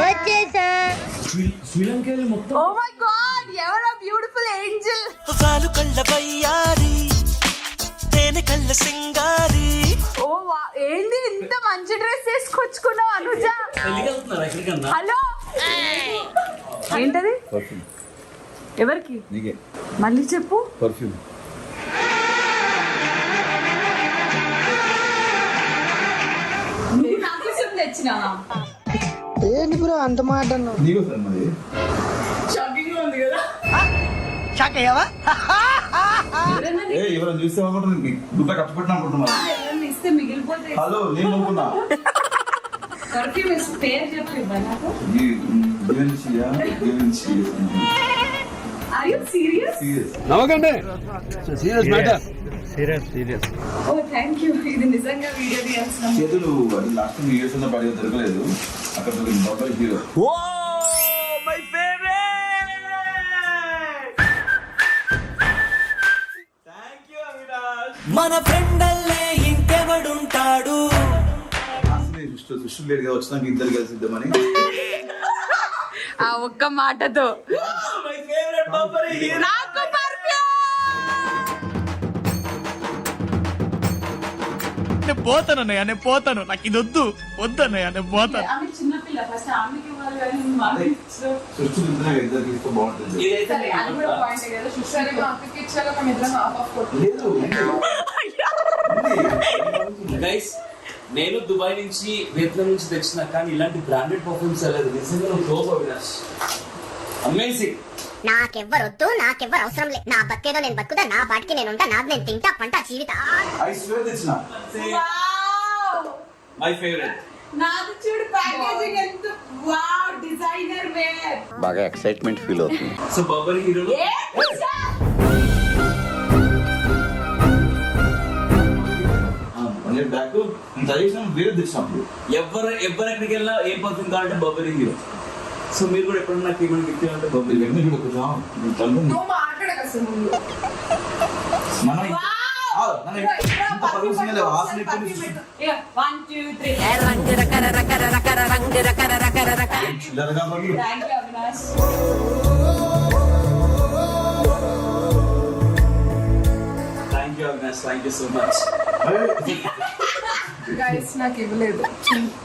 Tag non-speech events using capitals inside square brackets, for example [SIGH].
వచ్చేసా. Oh my god ఎవరో beautiful angel వాలు కళ్ళ వయ్యారి తేనె కళ్ళ సింగారి. ఓ వా ఏంది ఇంత మంచి డ్రెస్ వేసుకొచ్చుకున్నావు అనుజ? హలో ఏంటది? ఎవరికి? నీకే. మళ్ళీ చెప్పు. పర్ఫ్యూమ్ తెచ్చినావా ఏంటి బ్రో అంత మాట అన్నావు? నీకు సార్ మరి? షాకింగ్ ఉంది కదా. ఏ ఎవరైనా చూస్తే అనుకుంటున్నా గుడ్డ కట్టుబెట్టిన అనుకుంటున్నా ఎవరైనా ఇస్తే మిగిలిపోతే హలో నేను అనుకున్నా పర్ఫ్యూమ్ వేసి పేరు చెప్పు ఇవ్వాలి నాకు. గివెన్షియా గివెన్షియా ఆర్ యు సీరియస్ సీరియస్ నవ్వకండి. Serious matter oh thank you ఇది నిజంగా వీడియో తీయాల్సిన చేతులు అది లాస్ట్ టైం యూఎస్ ఉన్న పడి దొరకలేదు. అక్కడ దొరికింది బాబాయ్ hero oh my favourite thank you Avinash మన ఫ్రెండల్లే ఇంకెవడుంటాడు సృష్టి లేడుగా వచ్చినాక ఇద్దరు కలిసి ఇద్దామని. ఆ ఒక్క మాటతో. మై ఫేవరెట్ బొబ్బరి హీరో నాకు నేను పోతాను అన్నయ్య నేను పోతాను. నాకు ఇది వద్దు వద్దు అన్నయ్య నేను పోతాను. గైస్ [LAUGHS] నేను దుబాయ్ నుంచి వియత్నాం నుంచి తెచ్చిన కానీ ఇలాంటి బ్రాండెడ్ పర్ఫ్యూమ్స్ లేదు. నిజంగా నువ్వు టోప్ అవినాష్ అమేజింగ్ నాకెవ్వరొద్దు నాకెవ్వరు అవసరం లేదు నా బతికేదో నేను బతుకుదా నా పాటికి నేను ఉంటా నాది నేను తింటా పంట జీవిత. ఐ స్వేర్ తెచ్చిన వావ్ మై ఫేవరెట్ నాది చూడు ప్యాకేజింగ్ ఎంత వావ్ డిజైనర్ వేర్ బాగా ఎక్సైట్మెంట్ ఫీల్ అవుతుంది. సో హీరోలో బ్యాక్ వేరే తెచ్చినప్పుడు ఎవరు ఎవరు ఎక్కడికి వెళ్ళినా ఏ పర్ఫ్యూమ్ కావాలంటే బొబ్బరి హీరో సో మీరు కూడా ఎప్పుడన్నా నాకు ఏమైనా గిఫ్ట్ ఇవ్వాలంటే బొబ్బరి మీరు వెంటనే చూడ కొంచెం తలుపు నువ్వు మాట్లాడక అసలు ముందు మనం ఆ, మనం ఇంత పర్ఫ్యూమ్స్ మీద వాసన ఎక్కడి నుంచి వన్ టూ త్రీ చిల్లరగా మరి thank you Avinash thank you Avinash thank you so much అరే, గైస్ నాకు ఇవ్వలేదు